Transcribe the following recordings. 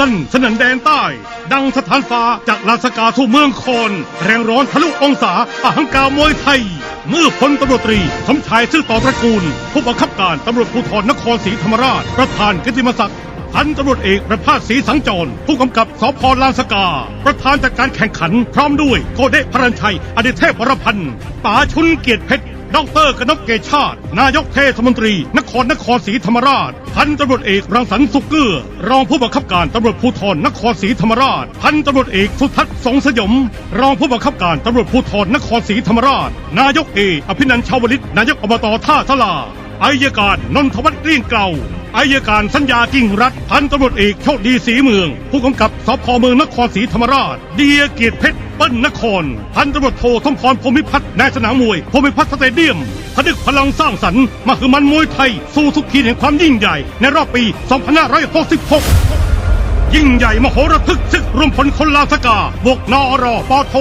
ลั่นสนันแดนใต้ ดังสถานฟ้าจากลาสกาสู่เมืองคอนแรงร้อนทะลุองศาอาหังการมวยไทย เมื่อพลตำรวจตรีสมชายซื่อต่อตระกูล ผู้บังคับการตำรวจภูธรนครศรีธรรมราช ประธานกิตติมศักดิ์พันตำรวจเอกประภาสศรีสังจร ผู้กำกับสพลานสกา ประธานจัดการแข่งขัน พร้อมด้วยโกเดะพรัญชัย อดิเทพวรพันธ์ป๋าชุนเกียรติเพชร ดอกเตอร์กนกเกชาติ นายกเทศมนตรี นครนครศรีธรรมราช พันตำรวจเอกรังสรรค์สุกเกื้อ รองผู้บังคับการตำรวจภูธรนครศรีธรรมราช พันตำรวจเอกสุทัศน์สงสยม รองผู้บังคับการตำรวจภูธรนครศรีธรรมราช นายกเออภินันท์ชาวลิตนายกอบตท่าสลาอายการนนทวัฒน์เกลี้ยงเกลาอายการสัญญากิ่งรัฐพันตำรวจเอกโชคดีศรีเมือง ผู้กำกับสพเมืองนครศรีธรรมราช เดียเกียรติเพชร เปิ้ลนคร พันตำรวจโทสมพรพรหมิพัฒน์นายสนามมวยพรหมิพัฒน์สเตเดียมผนึกพลังสร้างสรรค์มาคือมันมวยไทย สู่สุขีแห่งความยิ่งใหญ่ ในรอบปี 2566 ยิ่งใหญ่มโหระทึกศึกรวมพลคนลาวสกา บวกนอรอปอโท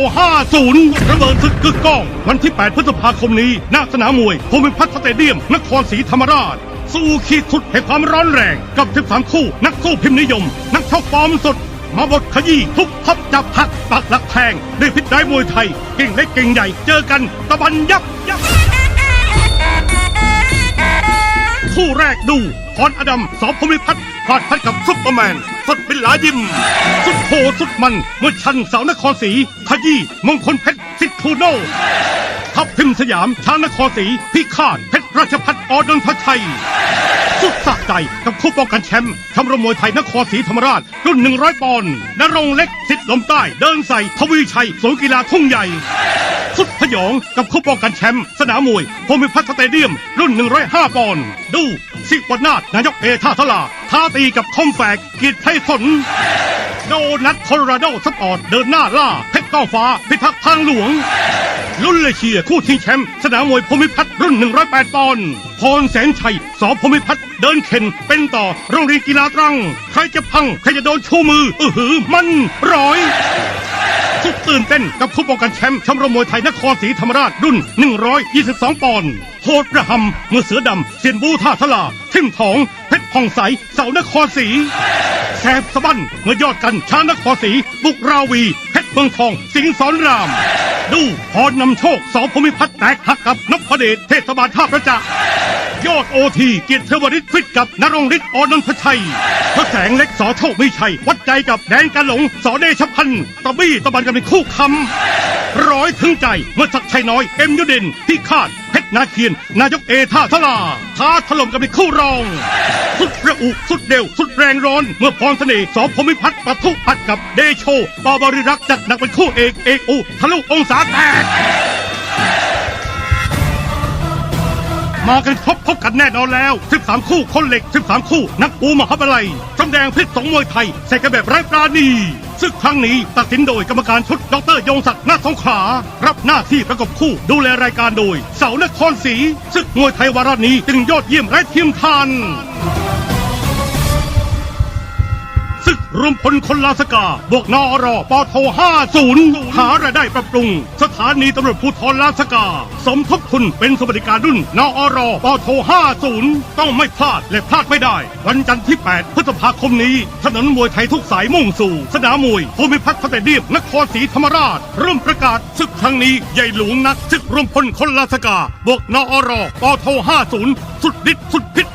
50 ระเบิดศึกกึกก้อง วันที่ 8 พฤษภาคมนี้ณสนามมวยภูมิพัฒน์สเตเดียม นครศรีธรรมราชสู้ขีดสุดแห่งความร้อนแรง กับ 13 คู่ นักสู้พิมพ์นิยม นักชกฟอร์มสด มาบทขยี้ทุบทับจับหักปักหลักแทงด้วยพิษร้ายมวยไทย เก่งเล็กเก่งใหญ่เจอกันตะบันยับยับคู่แรกดูพรอดัมสอพมิพัฒน์พาดพัดกับซุปเปอร์แมนสดเป็นหลายิม สุดโหสุดมันเมื่อชันสาวนครศรีขยี้มงคลเพชร สิทธิ์คูโน่ทับทิมสยามช้างนครศรีพิฆาตเพชรราชพัฒน์อดนทชัย สุดสะใจกับคู่ป้องกันแชมป์ชมรมมวยไทยนครศรีธรรมราช รุ่น 100 ปอนด์นรงเล็กสิทธิ์ลมใต้ เดินใส่ทวีชัยสวนกีฬาทุ่งใหญ่ สุดพยองกับคู่ป้องกันแชมป์สนามมวยภูมิพัฒน์สเตเดียม รุ่น 105 ปอนด์ดูสิวนาถนายกเอท่าสลาท้าตีกับคอมแฝกกีดไทยสนโดนัทโคโลราโดสปอร์ตเดินหน้าล่าเพชร ก้าฟ้า พิทักษ์ทางหลวง รุ่นเลเชียคู่ชิงแชมป์สนามมวยภูมิพัฒน์รุ่น 108 ปอนด์พรแสนชัยสอภูมิพัฒน์เดินเข็น เป็นต่อโรงเรียนกีฬาตรัง ใครจะพัง ใครจะโดนชูมือ อือหือ มันร้อยสุดตื่นเต้นกับคู่ป้องกันแชมป์ชมรมมวยไทยนครศรีธรรมราชรุ่น 122 ปอนด์โหดระหำเมื่อเสือดำเสียนบูท่าสลา ทิมทอง เพชรพองใส เสานครศรีแสบสะบั้นเมื่อยอดกันช้านครศรีบุกราวี เพชรเมืองทอง สิงห์สอนราม ดูพรนำโชคสอภูมิพัฒน์แตกหักกับนพเดชเทศบาลท่าประจักษ์ยอดโอทีเกียรติเทวริศฟิตกับนรงฤทธิ์อนันทชัยพระแสงเล็กสอโชคไม่ชัย วัดใจกับแดนกันหลงสอเดชพันธ์ตะบี้ตะบันกันเป็นคู่คำร้อยถึงใจเมื่อศักชัยน้อยเอ็มยุดินที่คาด นาเคียน นายกเอท่าทลาท้าถล่มกันเป็นคู่รอง สุดระอุสุดเร็ว สุดแรงร้อน เมื่อพรเสน่ห์สอพมิพัฒน์ปะทุปัดกับเดโชปอบริรักษ์จัดหนักเป็นคู่เอกเอกอุทะลุองศาแตก มากันครบพบกันแน่นอนแล้ว 13 คู่คนเหล็ก 13 คู่ นักปูมหาบาลัยจำแดงพิษสงมวยไทยใส่กันแบบไร้ปราณีศึกครั้งนี้ตัดสินโดยกรรมการชุดดรยงศักดิ์นาถสงขา รับหน้าที่ประกบคู่ดูแลรายการโดย เสานครศรีซึกมวยไทยวาระนี้จึงยอดเยี่ยมไร้เทียมทาน ศึกรวมพลคนลาสกา บวกนอรอปอโท50 หารายได้ปรับปรุง สถานีตำรวจภูธรลาสกา สมทบทุนเป็นสวัสดิการรุ่นนอรอปอโท50 ต้องไม่พลาดและพลาดไม่ได้ วันจันทร์ที่ 8 พฤษภาคมนี้ ถนนมวยไทยทุกสายมุ่งสู่ สนามมวยภูมิพัฒน์สเตเดียมนครศรีธรรมราชเริ่มประกาศศึกครั้งนี้ใหญ่หลวงนักศึกรวมพลคนลาสกา บวกนอรอปอโท50 สุดฤทธิ์สุดพิษ